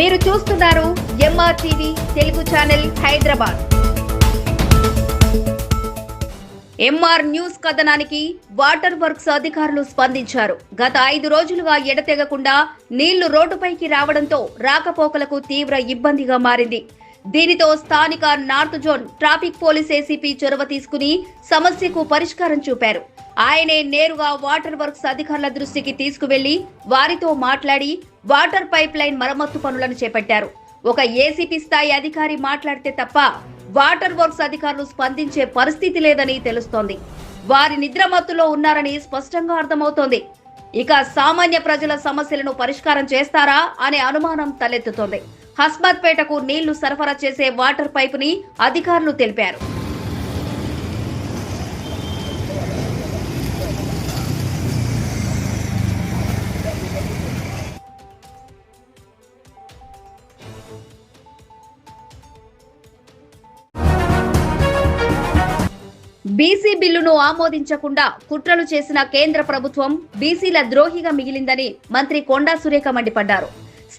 మీరు చూస్తున్నారు MR TV Telugu channel Hyderabad. MR news కథనానికి water works అధికారులు స్పందించారు. గత ఐదు రోజులుగా ఎడతెగకుండా నీళ్ళు రోడ్డుపైకి రావడంతో రాకపోకలకు తీవ్ర ఇబ్బందిగా మారింది. దీనితో స్థానిక north zone traffic police ACP చొరవ తీసుకుని సమస్యకు పరిష్కారం చూపారు. ఆయనే నేరుగా వాటర్ వర్క్స్ అధికారుల దృష్టికి తీసుకువెళ్ళి వారితో మాట్లాడి వాటర్ పైప్ లైన్ మరమ్మత్తు పనులను చేపట్టారు. ఒక ఏసీపీ స్థాయి అధికారి మాట్లాడితే తప్ప వాటర్ వర్క్స్ అధికారులు స్పందించే పరిస్థితి లేదని తెలుస్తోంది. వారి నిద్రమత్తులో ఉన్నారని స్పష్టంగా అర్థమవుతోంది. ఇక సామాన్య ప్రజల సమస్యలను పరిష్కారం చేస్తారా అనే అనుమానం తలెత్తుతోంది. హస్మత్పేటకు నీళ్ళు సరఫరా చేసే వాటర్ పైపుని అధికారులు తెలిపారు. బీసీ బిల్లును ఆమోదించకుండా కుట్రలు చేసిన కేంద్ర ప్రభుత్వం బీసీల ద్రోహిగా మిగిలిందని మంత్రి కొండా సురేఖ మండిపడ్డారు.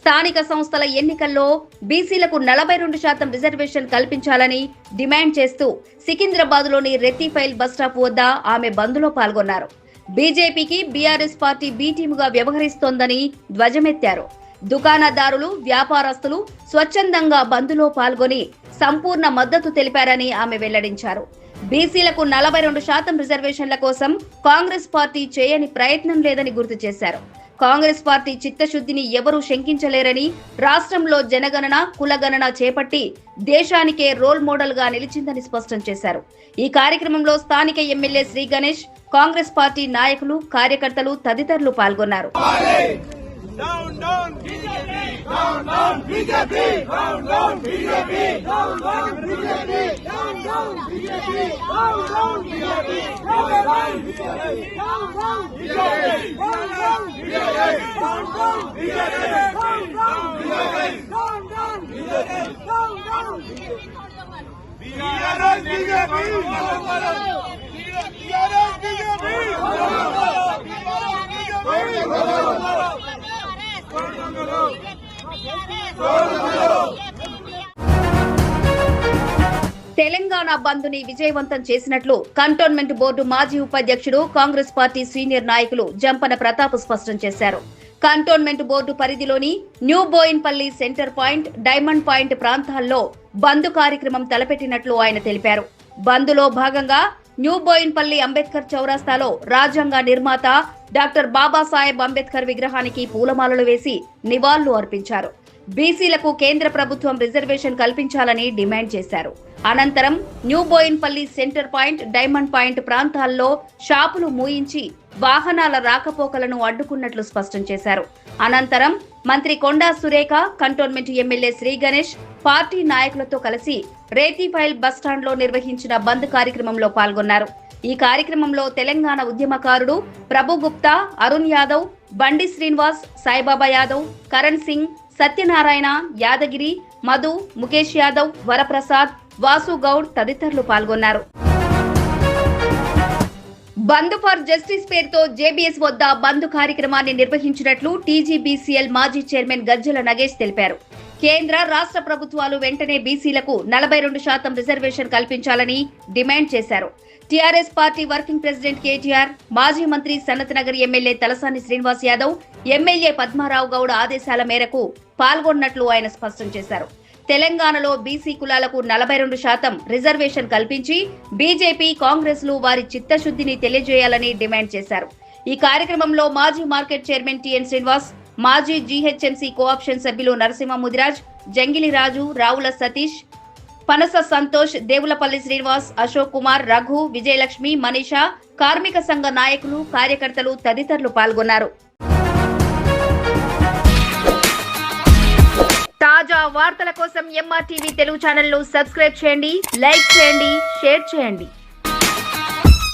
స్థానిక సంస్థల ఎన్నికల్లో బీసీలకు నలభై రెండు శాతం రిజర్వేషన్ కల్పించాలని డిమాండ్ చేస్తూ సికింద్రాబాద్లోని రెత్తిఫైల్ బస్టాప్ వద్ద ఆమె బంద్లో పాల్గొన్నారు. బీజేపీకి బీఆర్ఎస్ పార్టీ బీ టీముగా వ్యవహరిస్తోందని ధ్వజమెత్తారు. దుకాణదారులు వ్యాపారస్తులు స్వచ్ఛందంగా బంద్లో పాల్గొని సంపూర్ణ మద్దతు తెలిపారని ఆమె వెల్లడించారు. బీసీలకు నలభై రెండు శాతం రిజర్వేషన్ల కోసం కాంగ్రెస్ పార్టీ చేయని ప్రయత్నం లేదని గుర్తు చేశారు. కాంగ్రెస్ పార్టీ చిత్తశుద్ధిని ఎవరూ శంకించలేరని రాష్ట్రంలో జనగణన కులగణన చేపట్టి దేశానికే రోల్ మోడల్గా నిలిచిందని స్పష్టం చేశారు ఈ కార్యక్రమంలో స్థానిక ఎమ్మెల్యే శ్రీ గణేష్ కాంగ్రెస్ పార్టీ నాయకులు కార్యకర్తలు తదితరులు పాల్గొన్నారు Down, down, BJP! Down, down, BJP! Down, down, BJP! Down, down, BJP! Down, down, BJP! Down, down, BJP! Down, down, BJP! Down, down, BJP! Down, down, BJP! Down, down, BJP! Down, down, BJP! Down, down, BJP! Down, BJP! BJP! Telangana బంద్ని విజయవంతం చేసినట్లు cantonment board మాజీ ఉపాధ్యక్షుడు Congress party senior నాయకులు జంపన ప్రతాప్ స్పష్టం చేశారు. Cantonment board పరిధిలోని new Bowenpally centre point diamond point ప్రాంతాల్లో బంద్ కార్యక్రమం తలపెట్టినట్లు ఆయన తెలిపారు. బంద్లో భాగంగా న్యూ బోయిన్పల్లి అంబేద్కర్ చౌరాస్తాలో రాజ్యాంగ నిర్మాత డాక్టర్ బాబాసాహెబ్ అంబేద్కర్ విగ్రహానికి పూలమాలలు వేసి నివాళులు అర్పించారు. బీసీలకు కేంద్ర ప్రభుత్వం రిజర్వేషన్ కల్పించాలని డిమాండ్ చేశారు. అనంతరం new Bowenpally centre point diamond point ప్రాంతాల్లో షాపులు మూయించి వాహనాల రాకపోకలను అడ్డుకున్నట్లు స్పష్టం చేశారు. అనంతరం మంత్రి Konda Surekha cantonment MLA Shri Ganesh party నాయకులతో కలిసి రేతిఫైల్ బస్టాండ్లో నిర్వహించిన బంద్ కార్యక్రమంలో పాల్గొన్నారు. ఈ కార్యక్రమంలో తెలంగాణ ఉద్యమకారుడు ప్రభు గుప్తా అరుణ్ యాదవ్ బండి శ్రీనివాస్ సాయిబాబా యాదవ్ కరణ్ సింగ్ సత్యనారాయణ యాదగిరి మధు ముఖేష్ యాదవ్ వరప్రసాద్ వాసు గౌడ్ తదితరులు పాల్గొన్నారు. బంద్ ఫర్ జస్టిస్ పేరుతో జేబీఎస్ వద్ద బంద్ కార్యక్రమాన్ని నిర్వహించినట్లు టీజీబీసీఎల్ మాజీ చైర్మన్ గజ్జల నగేష్ తెలిపారు. కేంద్ర రాష్ట్ర ప్రభుత్వాలు వెంటనే బీసీలకు నలభై రెండు శాతం రిజర్వేషన్ కల్పించాలని డిమాండ్ చేశారు. TRS party working president KTR మాజీ మంత్రి సనత్ ఎమ్మెల్యే తలసాని శ్రీనివాస్ యాదవ్ ఎమ్మెల్యే పద్మారావు గౌడ్ ఆదేశాల మేరకు పాల్గొన్నట్లు ఆయన స్పష్టం చేశారు. తెలంగాణలో బీసీ కులాలకు నలభై రెండు శాతం రిజర్వేషన్ కల్పించి బీజేపీ కాంగ్రెస్లు వారి చిత్తశుద్ధిని తెలియజేయాలని డిమాండ్ చేశారు. ఈ కార్యక్రమంలో మాజీ మార్కెట్ చైర్మన్ టిఎన్ శ్రీనివాస్ మాజీ జీహెచ్ఎంసీ కోఆప్షన్ సభ్యులు నరసింహ ముదిరాజ్ జంగిలి రాజు రావుల సతీష్ పనస సంతోష్ దేవులపల్లి శ్రీనివాస్ అశోక్ కుమార్ రఘు విజయలక్ష్మి మనీషా కార్మిక సంఘ నాయకులు కార్యకర్తలు తదితరులు పాల్గొన్నారు. తాజా వార్తల కోసం ఎంఆర్టీవీ తెలుగు ఛానల్ను సబ్స్క్రైబ్ చేయండి లైక్ చేయండి షేర్ చేయండి.